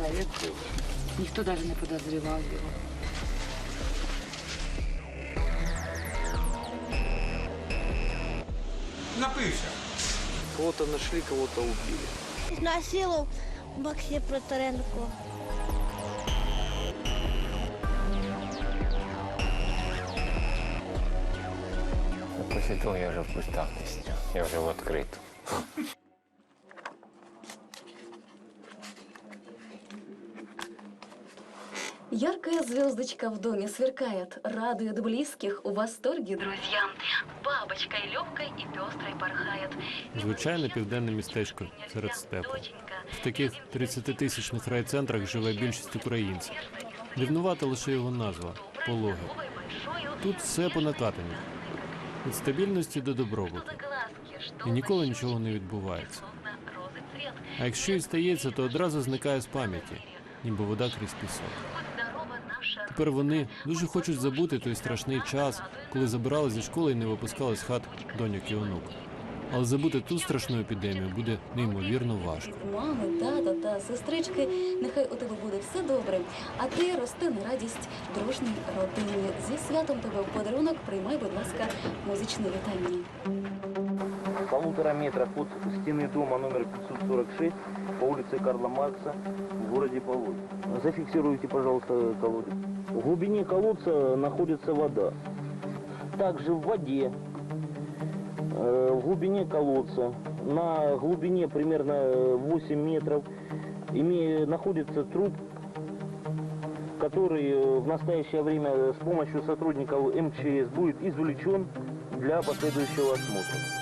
Человек был. Никто даже не подозревал его. Напився. Кого-то нашли, кого-то убили. Насилу Максим Проторенко. После того я вже в кустах не сидів. Я вже в відкриту. Яркая звездочка в доме сверкает, радует близких, у восторге друзья. Бабочкой легкой и пестрой порхает. Звичайне південне містечко серед степу. В таких 30-тисячних райцентрах живе більшість українців. Дивнувата лише його назва пологи. Тут все по накатанні. Від стабільності до добробуту. І ніколи нічого не відбувається. А якщо і стається, то одразу зникає з пам'яті, ніби вода крізь пісок. Тепер вони дуже хочуть забути той страшний час, коли забирали зі школи і не випускали з хат доньок і онук. Але забути ту страшну епідемію буде неймовірно важко. Мами, тата та сестрички, нехай у тебе буде все добре. А ти рости на радість дружній родині. Зі святом тебе в подарунок приймай, будь ласка, музичне вітання. Полутора метрах от стены дома номер 546 по улице Карла Маркса в городе Полоцк. Зафиксируйте, пожалуйста, колодец. В глубине колодца находится вода. Также в воде, э, в глубине колодца, на глубине примерно 8 метров, име- находится труп, который э, в настоящее время с помощью сотрудников МЧС будет извлечен для последующего осмотра.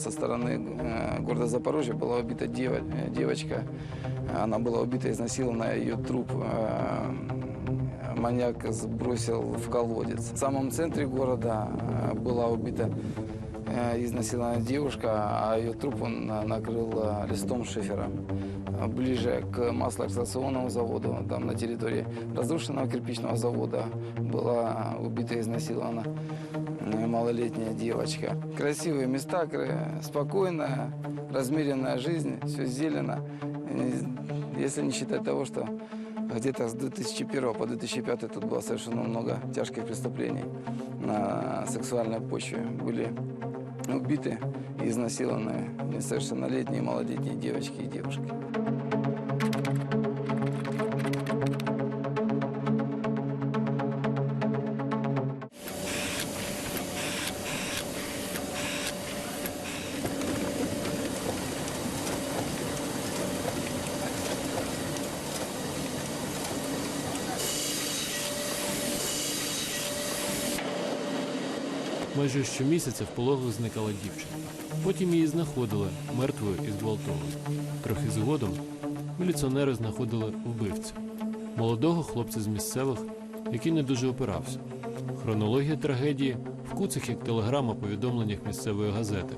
Город со стороны э, города Запорожья была убита э, девочка. Она была убита, изнасилована, ее труп э, маньяк сбросил в колодец. В самом центре города была убита изнасилованная девушка, а ее труп он на- накрыл листом шифера. Ближе к маслоэкстракционному заводу, там на территории разрушенного кирпичного завода, была убита и изнасилована э, малолетняя девочка. Красивые места, спокойная, размеренная жизнь, все зелено. Если не считать того, что где-то с 2001 по 2005 тут было совершено много тяжких преступлений на сексуальной почве. Были убиты и изнасилованы несовершеннолетние малолетние девочки и девушки. Майже щомісяця в пологах зникала дівчинка. Потім її знаходили мертвою і зґвалтованою. Трохи згодом міліціонери знаходили вбивця молодого хлопця з місцевих, який не дуже опирався. Хронологія трагедії в куцих як телеграма повідомленнях місцевої газети.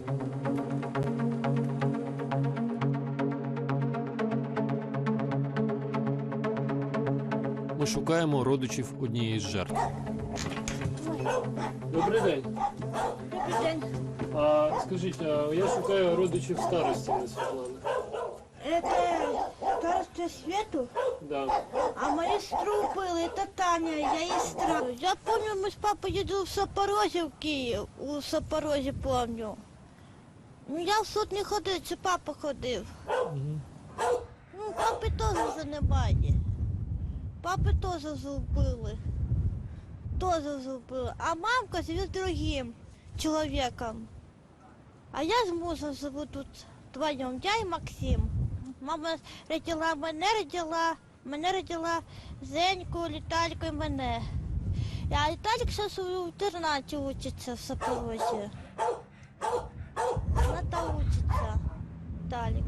Ми шукаємо родичів однієї з жертв. Добрий день. День. А скажіть, а я шукаю родичів старості на Світлани. Это староста Свету, Да. а мою сестру убила. Это Таня, я ей сестра. Я помню, мы с папой ездили в Запорожье, в Киев. У Запорожье помню. Ну, я в суд не ходив, це папа ходив. Ну, папи теж вже немає. Папи теж зубили. Теж зубили. А мамка живе з другим чоловіком. А я з мужем живу тут вдвоєм, я і Максим. Мама родила мене, родила, мене родила Зеньку, Літальку і мене. А Літалік зараз у інтернаті учиться в Запорожжі. Вона там учиться, Талік.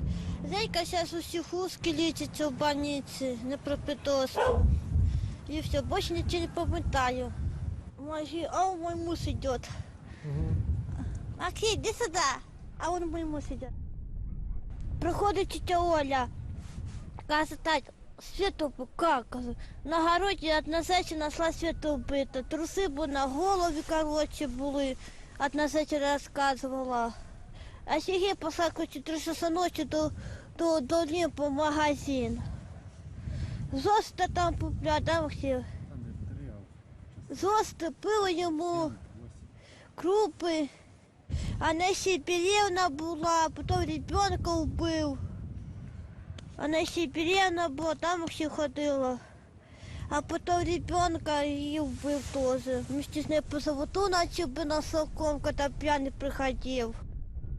Зайка зараз у психушці лічиться в больниці, не пропитоску. І все, більше нічого не пам'ятаю. А мой муж йде. Максим, іди сюди. А он муж йде. Приходить тетя Оля. Каже, так, світу как? Кажу, На городі одна зайця знайшла світу вбита. Труси бо на голові, коротше, були. Одна зайця розказувала. А Сергій послав, коротше, три часа ночі до, до, до в магазин. Зоста там купля, да, Максим? Зоста, пиво йому, крупи. А Несі Беревна була, потім ребенка вбив. А Несі Беревна була, там всі ходила. А потім ребенка її вбив теж. Вместе з нею по заводу начал би на совком, коли п'яний приходив.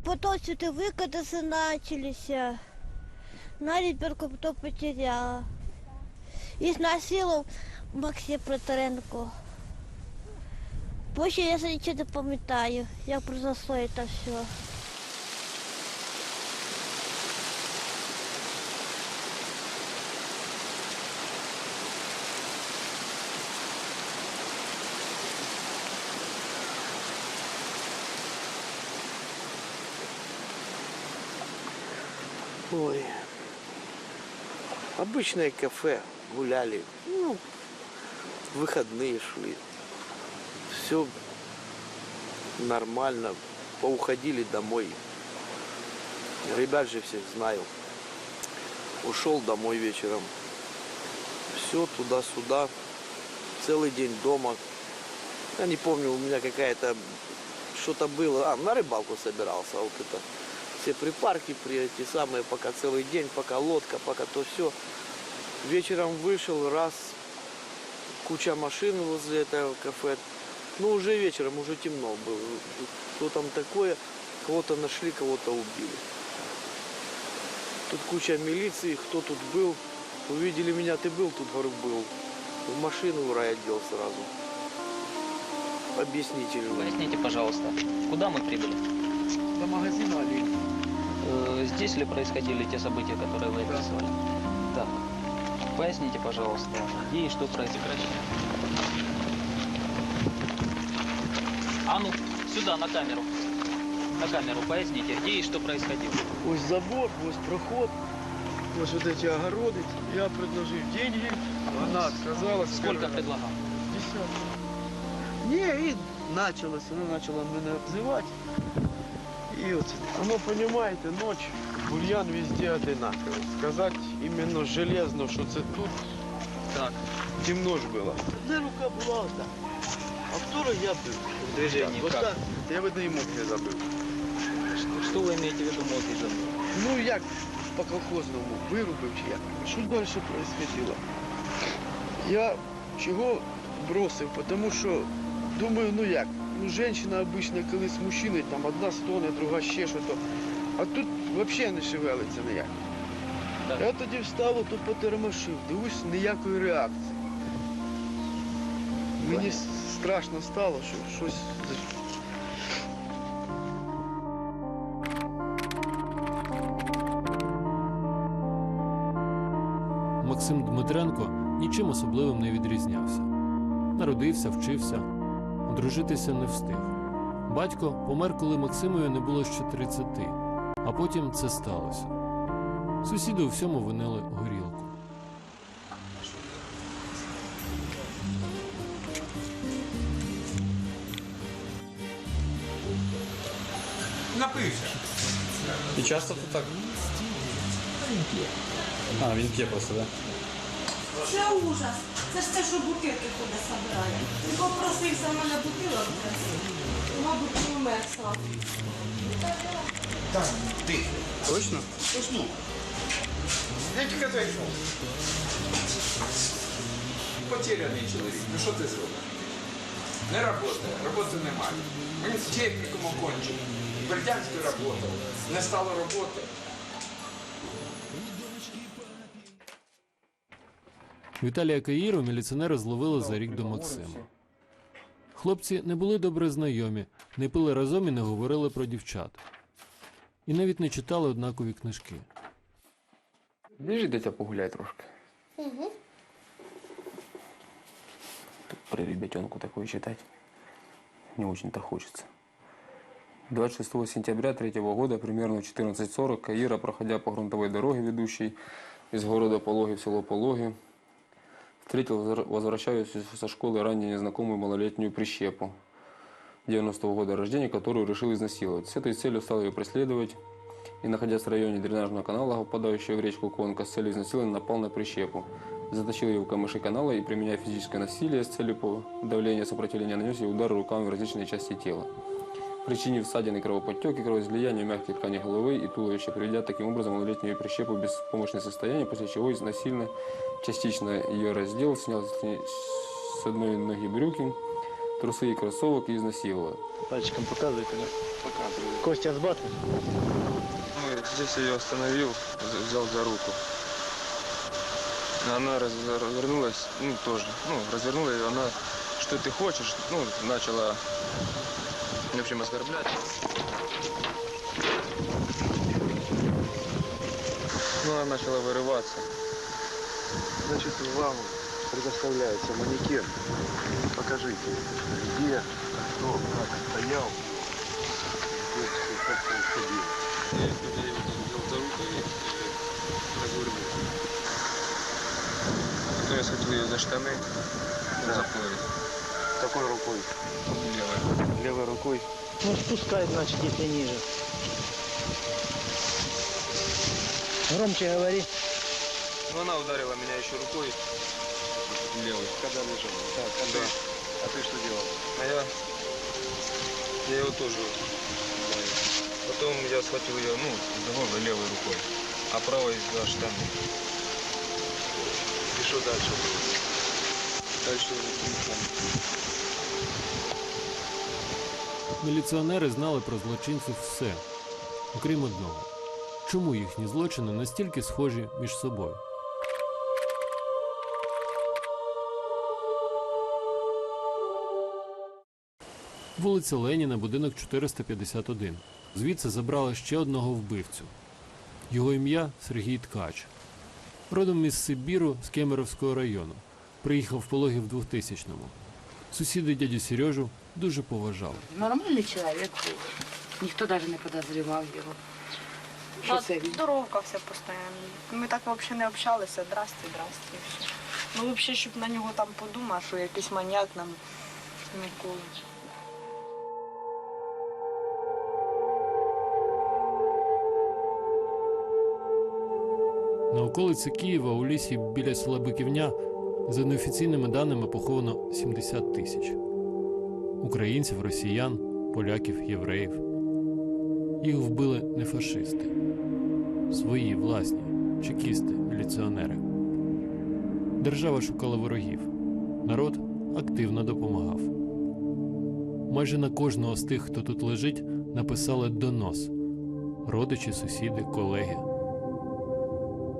Потім сюди викиди почалися. На ребенка потім потеряла. І знасилував Максим Проторенко. Больше я ничего не пам'ятаю, як произошло это все. Ой. Обычное кафе. Гуляли. Ну, выходные шли. Все нормально. Поуходили домой. Ребят же всех знаю. Ушел домой вечером. Все туда-сюда. Целый день дома. Я не помню, у меня какая-то что-то было. А, на рыбалку собирался. Вот это. Все припарки, при эти самые, пока целый день, пока лодка, пока то все. Вечером вышел, раз, куча машин возле этого кафе. Ну, уже вечером, уже темно было. Что там такое? Кого-то нашли, кого-то убили. Тут куча милиции, кто тут был. Увидели меня, ты был тут, говорю, был. В машину в райотдел сразу. Объяснительно. Поясните, пожалуйста, куда мы прибыли? До магазина Олимп. Э, Здесь ли происходили те события, которые вы описывали? Так. Поясните, пожалуйста, где и что происходило? А ну, сюда, на камеру. На камеру поясните, где и что происходило. Ось забор, ось проход, ось вот эти огороды. Я предложил деньги, она отказалась. Сколько предлагал? Десятку. Не, и началось, она начала меня обзывать. И вот, оно, понимаете, ночь, бульян везде одинаковый. Сказать именно железно, что це тут Так. темно ж было. Одна рука була одна, а вторая я был. Движении Вот как? так. Я видно і не забив. Что, вы имеете в виду и забыл? Ну як по колхозному вирубив чи як? Що далі происходило? Я чого бросив? Тому що думаю, ну як? Ну, жінка обично коли з мужчиною, там одна стоне, друга ще що то. А тут взагалі не шевелиться ніяк. Так. Я тоді встав, то потермошив, дивлюсь, ніякої реакції. Мені страшно стало, що щось. Максим Дмитренко нічим особливим не відрізнявся. Народився, вчився, одружитися не встиг. Батько помер, коли Максимові не було ще 30, а потім це сталося. Сусіди у всьому винили горілку. Часто тут так? А, він п'є просто, так? Це ужас. Це ж те, що бутилки ходить собирає. Він попросився в мене бутилок. Мабуть, не умер сам. Так, ти. Точно? Усну. Я тільки зайшов. Потеряний чоловік. Ну що ти зробиш? Не працює, роботи немає. Він з технікумом кончив. В Бердянську працював. Не стало роботи. Віталія Каїру міліціонери зловили за рік до Максима. Хлопці не були добре знайомі, не пили разом і не говорили про дівчат. І навіть не читали однакові книжки. Біжи тебе погуляй трошки. Угу. При ребятенку такое читать не очень-то хочется. 26 сентября третьего года, примерно в 14.40, Каира, проходя по грунтовой дороге, ведущей из города Пологи в село Пологи, встретил возвращающуюся со школы ранее незнакомую малолетнюю прищепу 90 года рождения, которую решил изнасиловать. С этой целью стал ее преследовать и, находясь в районе дренажного канала, впадающего в речку Конка, с целью изнасилования напал на прищепу. Затащил ее в камыши канала и, применяя физическое насилие с целью подавления сопротивления, нанес ей удары руками в различные части тела. Причинив ссадины, кровоподтеки, кровоизлияние мягких тканей головы и туловища, приведя таким образом малолетнюю прищепу в беспомощное состояние, после чего насильно частично ее раздел, снял с одной ноги брюки, трусы и кроссовок и изнасиловал. Пальчиком показывайте, да? Показываю. Костя с батом? Ну, здесь я ее остановил, взял за руку. Она раз- развернулась, ну, тоже, ну, развернула ее, она, что ты хочешь, ну, начала, в общем, оскорблять. Ну, она начала вырываться. Значит, вам предоставляется манекен. Покажите, где, кто, как стоял, где, как он ходил. Я, я ее так взял за руку и, и развернул. Потом я схватил ее за штаны, за пояс. Какой рукой? Левой. Левой рукой. Ну, спускай, значит, если ниже. Громче говори. Ну, она ударила меня еще рукой левой. Когда лежал? Так, а Да. ты, а ты что делал? А я, я его тоже ударил. Потом я схватил ее, ну, за горло левой рукой, а правой за штаны. И что дальше? Дальше уже не помню. Міліціонери знали про злочинців все, окрім одного. Чому їхні злочини настільки схожі між собою? Вулиця Леніна, будинок 451. Звідси забрали ще одного вбивцю. Його ім'я Сергій Ткач. Родом із Сибіру з Кемеровського району. Приїхав в пологи в 2000-му. Сусіди дядю Сережу дуже поважали. Нормальний чоловік був. Ніхто навіть не подозрівав його. Що це він? Здоровкався постійно. Ми так взагалі не общалися. Здрасте, здрасте. і все. Ну, взагалі, щоб на нього там подумав, що якийсь маньяк нам ніколи. На околиці Києва у лісі біля села Биківня за неофіційними даними поховано 70 тисяч українців, росіян, поляків, євреїв. Їх вбили не фашисти, свої власні чекісти, міліціонери. Держава шукала ворогів, народ активно допомагав. Майже на кожного з тих, хто тут лежить, написали донос родичі, сусіди, колеги.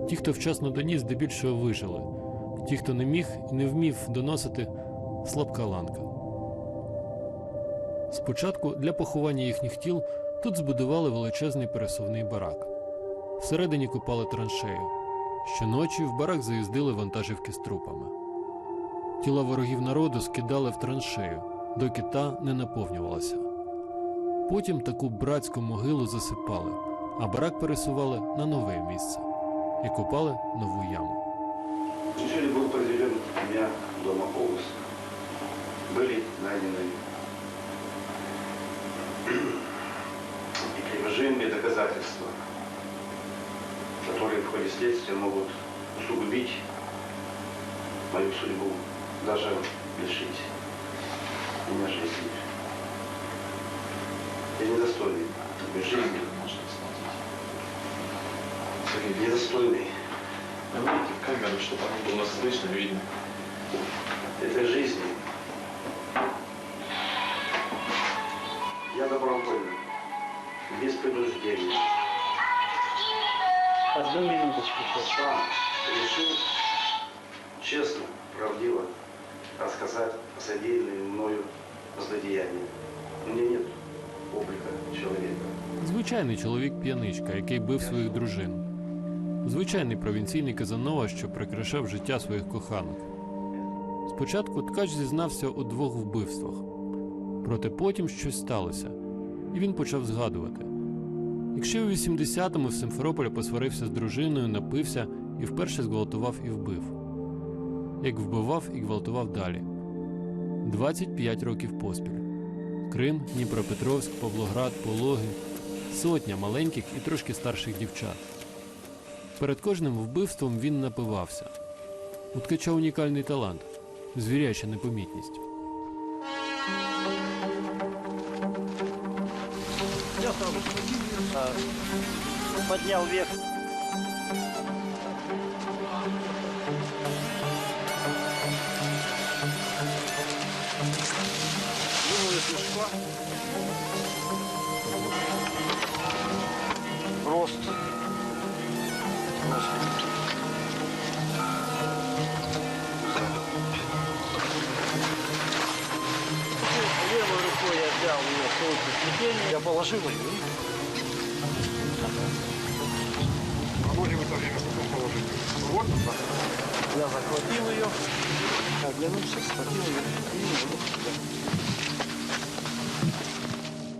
Ті, хто вчасно доніс, здебільшого вижили. Ті, хто не міг і не вмів доносити, слабка ланка. Спочатку для поховання їхніх тіл тут збудували величезний пересувний барак. Всередині купали траншею. Щоночі в барак заїздили вантажівки з трупами. Тіла ворогів народу скидали в траншею, доки та не наповнювалася. Потім таку братську могилу засипали, а барак пересували на нове місце і копали нову яму. Решили был произведен следствия могут усугубить мою судьбу, даже лишить меня жизни. Я недостойный такой жизни. Недостойный Давайте в камеру, чтобы оно было слышно, видно. Одну минуточку сам решил честно, правдиво рассказать о содеянном мною злодеянии. У меня нет облика человека. Звичайний чоловік п'яничка, який бив своїх дружин. Звичайний провінційний Казанова, що прикрашав життя своїх коханок. Спочатку ткач зізнався у двох вбивствах, проте потім щось сталося, і він почав згадувати. Якщо у 80-му в Симферополі посварився з дружиною, напився і вперше зґвалтував і вбив. Як вбивав і гвалтував далі. 25 років поспіль. Крим, Дніпропетровськ, Павлоград, Пологи, сотня маленьких і трошки старших дівчат. Перед кожним вбивством він напивався. У ткача унікальний талант, звіряча непомітність. Поднял вверх. Солнцесплетение, я положил ее Положим это время, потом положим. Вот Я захватил ее, оглянулся, схватил ее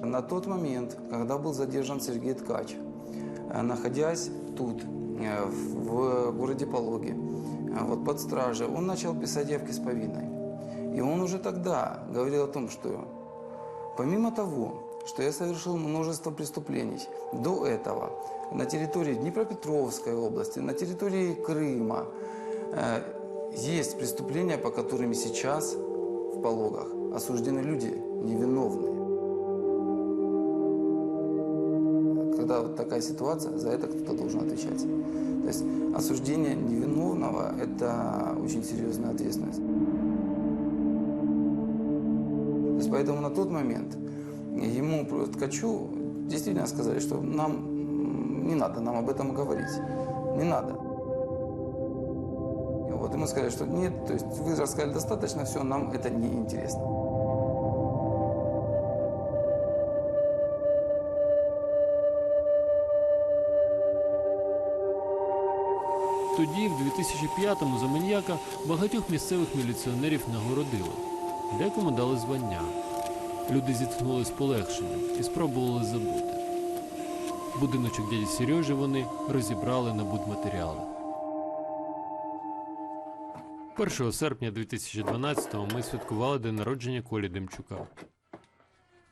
и. На тот момент, когда был задержан Сергей Ткач, э, находясь тут, э, в городе Пологе, э, вот под стражей, он начал писать явки с повинной. И он уже тогда говорил о том, что помимо того, что я совершил множество преступлений до этого на территории Днепропетровской области, на территории Крыма, э, есть преступления, по которым сейчас в Пологах осуждены люди невиновные. Когда вот такая ситуация, за это кто-то должен отвечать. То есть осуждение невиновного – это очень серьезная ответственность. То есть поэтому на тот момент ему, про- ткачу, действительно сказали, что нам м, не надо нам об этом говорить. Не надо. И Вот, ему сказали, что нет, то есть вы рассказали достаточно, все, нам это не интересно. Тоді, в 2005-му, за маньяка багатьох місцевих міліціонерів нагородили. Декому дали звання. Люди зітхнули з полегшенням і спробували забути. Будиночок дяді Сережі вони розібрали на будматеріали. 1 серпня 2012-го ми святкували день народження Колі Демчука.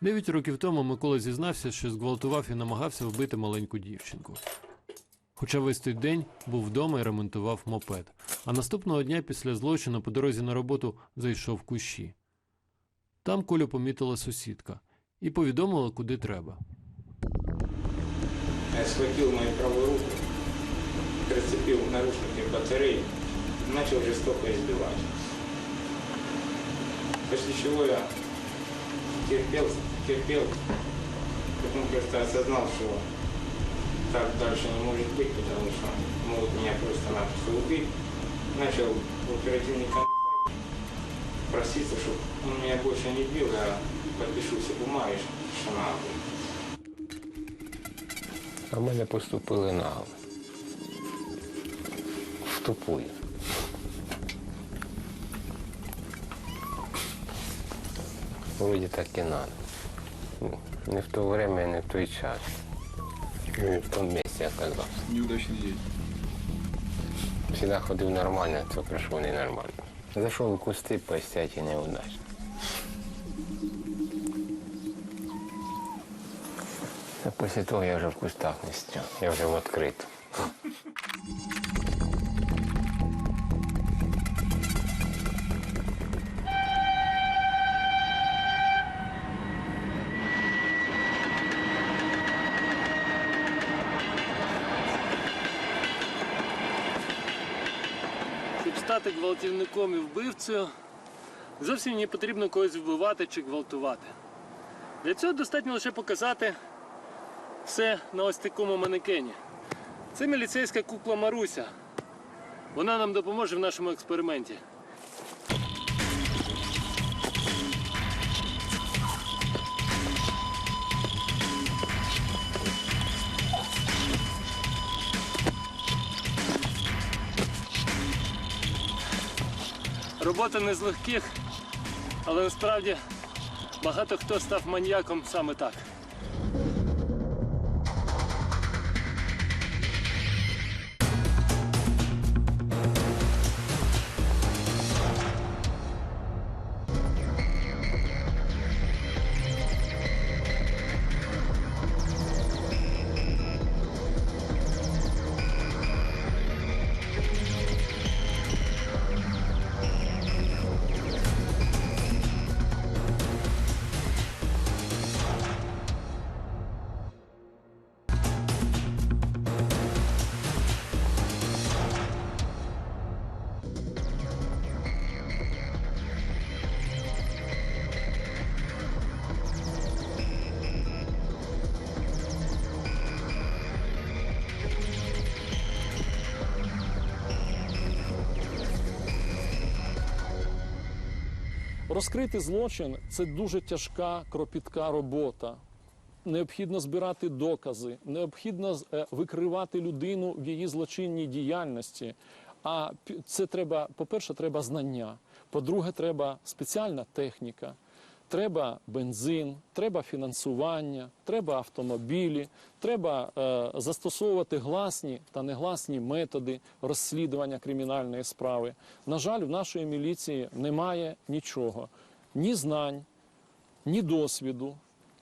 Дев'ять років тому Микола зізнався, що зґвалтував і намагався вбити маленьку дівчинку. Хоча весь той день був вдома і ремонтував мопед. А наступного дня після злочину по дорозі на роботу зайшов в кущі. Там Колю помітила сусідка і повідомила, куди треба. Я схватил мою правую руку, прицепил наручники к батарее и начал жестоко избивать. После чего я терпел, терпел, потом просто осознал, что так дальше не может быть, потому что могут меня просто-напросто убить. Начал оперативный контакт проситься, чтобы он меня больше не бил, я подпишу все бумаги, что надо. А в мене поступили нагло. В тупую. Вроде так и надо. Ну, Не в то время, не в той час. Не в том месте оказался. неудачный день. Всегда ходив нормально, а це прийшло ненормально. Зайшов у кусти постять і неудачно. А після того я вже в кустах не стяг, я вже в відкриту. Стати і вбивцею, зовсім не потрібно когось вбивати чи гвалтувати. Для цього достатньо лише показати все на ось такому манекені. Це міліцейська кукла Маруся. Вона нам допоможе в нашому експерименті. Робота не з легких, але насправді багато хто став маньяком саме так. Розкрити злочин це дуже тяжка, кропітка робота. Необхідно збирати докази, необхідно е, викривати людину в її злочинній діяльності. А це треба, по-перше, треба знання. По-друге, треба спеціальна техніка. Треба бензин, треба фінансування, треба автомобілі, треба е, застосовувати гласні та негласні методи розслідування кримінальної справи. На жаль, в нашої міліції немає нічого: ні знань, ні досвіду,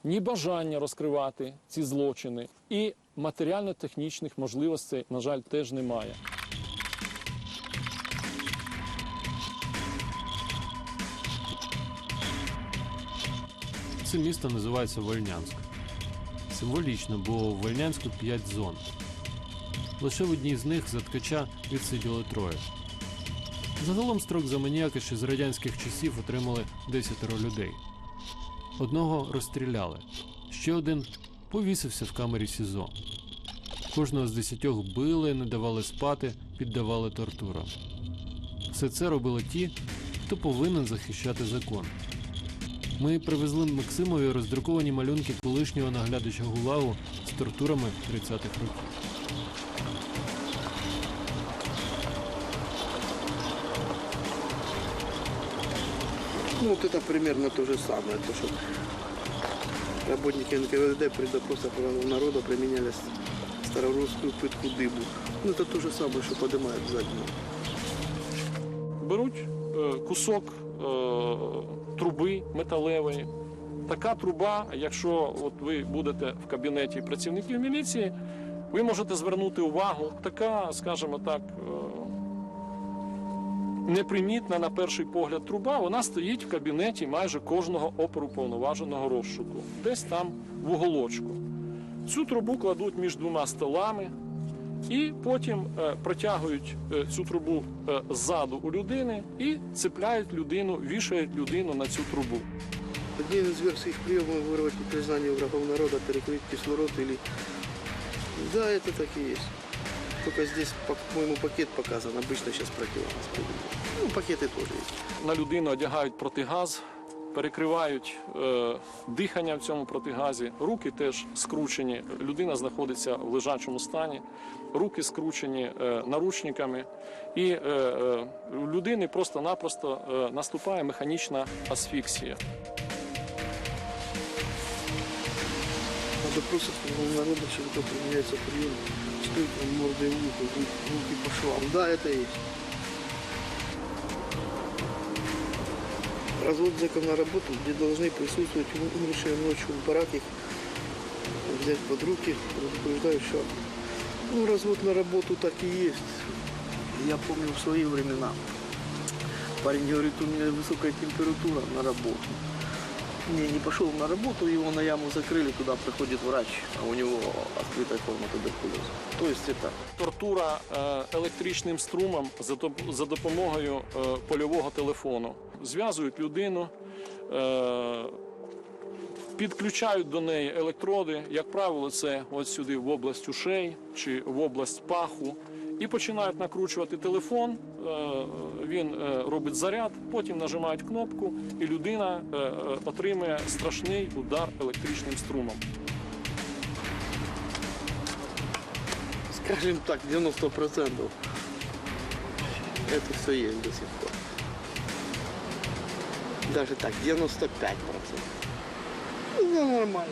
ні бажання розкривати ці злочини, і матеріально-технічних можливостей, на жаль, теж немає. Це місто називається Вольнянськ. Символічно, бо в Вольнянську 5 зон. Лише в одній з них за ткача відсиділи троє. Загалом строк за маніяка ще з радянських часів отримали 10 людей. Одного розстріляли, ще один повісився в камері СІЗО. Кожного з десятьох били, не давали спати, піддавали тортурам. Все це робили ті, хто повинен захищати закон. Ми привезли Максимові роздруковані малюнки колишнього наглядача ГУЛАГу з тортурами 30-х років. Ну, вот это примерно то же самое. То, что работники НКВД при допросах народа применяли с- старорусскую пытку дыбу. Ну, это то же самое, что поднимают заднюю. беруть е, кусок е, труби металевої. Така труба, якщо от ви будете в кабінеті працівників міліції, ви можете звернути увагу, така, скажімо так, е, непримітна на перший погляд труба, вона стоїть в кабінеті майже кожного оперуповноваженого розшуку, десь там в уголочку. Цю трубу кладуть між двома столами, і потім е, протягують е, цю трубу е, ззаду у людини і цепляють людину, вішають людину на цю трубу. Один из версий приема вырвать непризнание врагов народа, перекрыть кислород или... Да, это так и есть. Только здесь, по-моему, пакет показан. Обычно сейчас противогаз. Ну, пакеты тоже есть. На людину одягають протигаз, перекривають е, дихання в цьому протигазі. Руки теж скручені. Людина знаходиться в лежачому стані. Руки скручені е, наручниками, і е, е, у людини просто-напросто е, наступає механічна асфіксія. На допросах народа широко применяется прием. Он мордой в ухо, руки по швам. Да, это есть. Развод зэков на работу, где должны присутствовать умершие ночью в бараке, взять под руки, предупреждаю, что ну, развод на работу так и есть. Я помню в свои времена. Парень говорит, у меня высокая температура на работу. Не, не пошел на работу, его на яму закрыли, туда приходит врач, а у него открытая форма туберкулеза. То есть это Тортура е, електричним струмом за доп- за допомогою е, польового телефону. Зв'язують людину, е, підключають до неї електроди, як правило, це от сюди в область ушей чи в область паху, і починають накручувати телефон. е, Він е, робить заряд, потім нажимають кнопку, і людина отримує страшний удар електричним струмом. скажем так, 90%. Это все есть до сих пор. Даже так, 95%. Ну, нормально.